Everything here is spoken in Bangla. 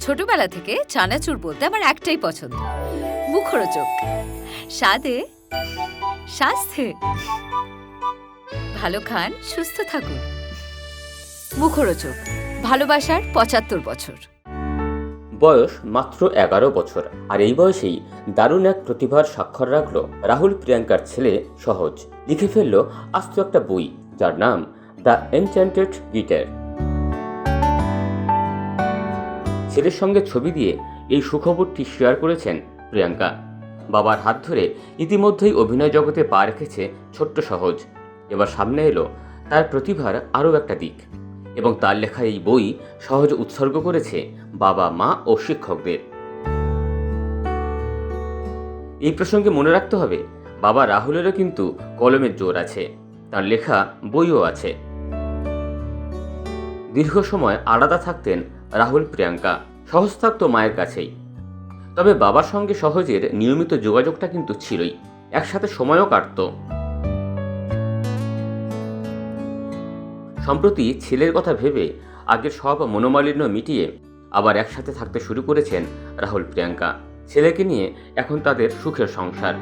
ছোটবেলা থেকে চানাচুর বলতে আমার একটাই পছন্দ। মুখরোচক। স্বাদে স্বাস্থ্যে ভালো খান, সুস্থ থাকুন। মুখরোচক। ভালোবাসার পঁচাত্তর বছর। বয়স মাত্র এগারো বছর, আর এই বয়সেই দারুণ এক প্রতিভার স্বাক্ষর রাখল রাহুল প্রিয়াঙ্কার ছেলে সহজ। লিখে ফেলল আস্ত একটা বই, যার নাম দ্য এনচ্যান্টেড গিটার। ছেলের সঙ্গে ছবি দিয়ে এই সুখবরটি শেয়ার করেছেন প্রিয়াঙ্কা। বাবার হাত ধরে ইতিমধ্যেই অভিনয় জগতে পা রেখেছে ছোট্ট সহজ। এবার সামনে এলো তার প্রতিভার আরও একটা দিক এবং তার লেখা এই বই সহজ উৎসর্গ করেছে বাবা, মা ও শিক্ষকদের। এই প্রসঙ্গে মনে রাখতে হবে, বাবা রাহুলেরও কিন্তু কলমের জোর আছে, তার লেখা বইও আছে। দীর্ঘ সময় আলাদা থাকতেন রাহুল, প্রিয়াঙ্কা সহজ থাকতো মায়ের কাছেই। তবে বাবার সঙ্গে সহজের নিয়মিত যোগাযোগটা কিন্তু ছিলই। একসাথে সময়ও কাটতো। সম্প্রতি ছেলের কথা ভেবে আগের সব মনোমালিন্য মিটিয়ে আবার একসাথে থাকতে শুরু করেছেন রাহুল, প্রিয়াঙ্কা। ছেলেকে নিয়ে এখন তাদের সুখের সংসার।